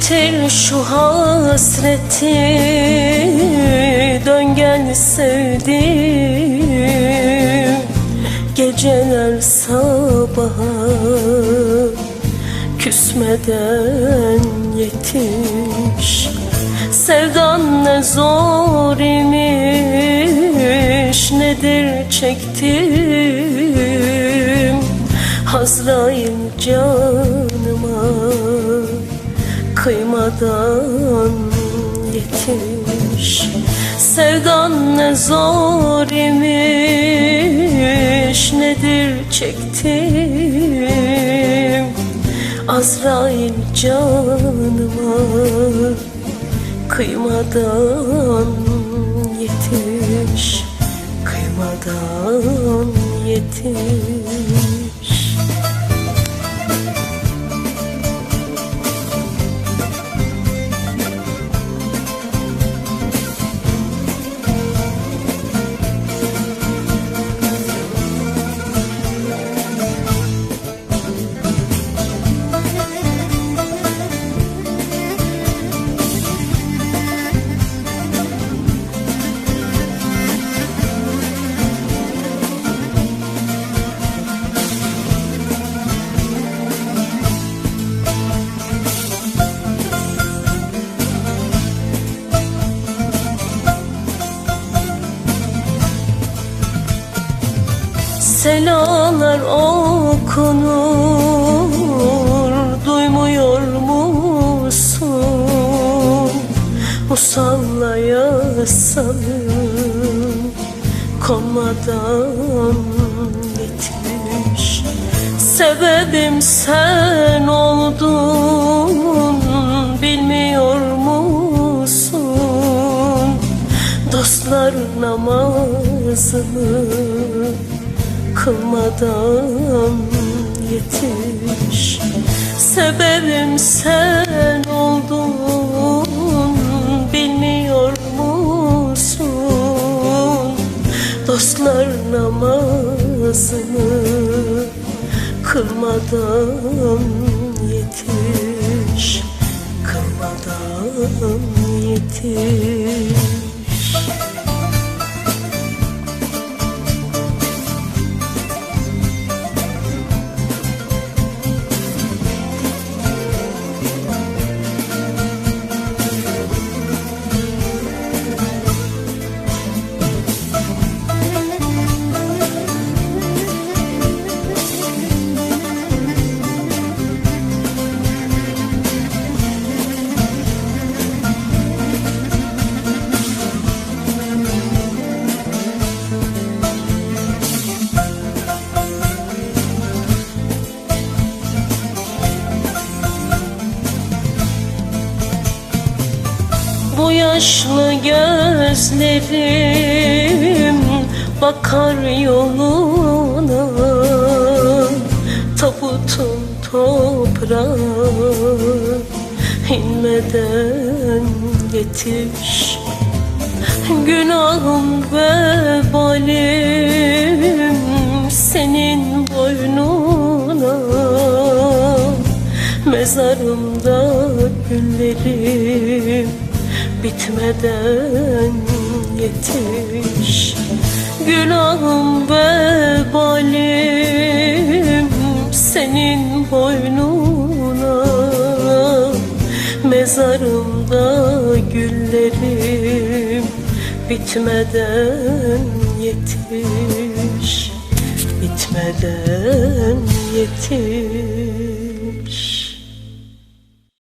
Bitir şu hasreti. Dön gel sevdim Geceler sabaha. Küsmeden yetiş. Sevdan ne zor imiş Nedir çektim Hazrail canıma Kıymadan yetiş. Sevdan ne zor imiş Nedir çektim Azrail canıma Kıymadan Selalar okunur Duymuyor musun? Musallaya salın Konmadan yetiş Sebebim sen oldun Bilmiyor musun? Dostlar namazını kılmadan yetiş. Sebebim sen oldun bilmiyor musun? Dostlar namazını kılmadan yetiş. Kılmadan yetiş yaşlı gözlerim bakar yoluna. Tabutun toprağı inmeden yetiş. Günahım ve balim senin boynuna. Mezarımda güllerim bitmeden yetiş. Günahım ve balim senin boynuna. Mezarımda güllerim bitmeden yetiş. Bitmeden yetiş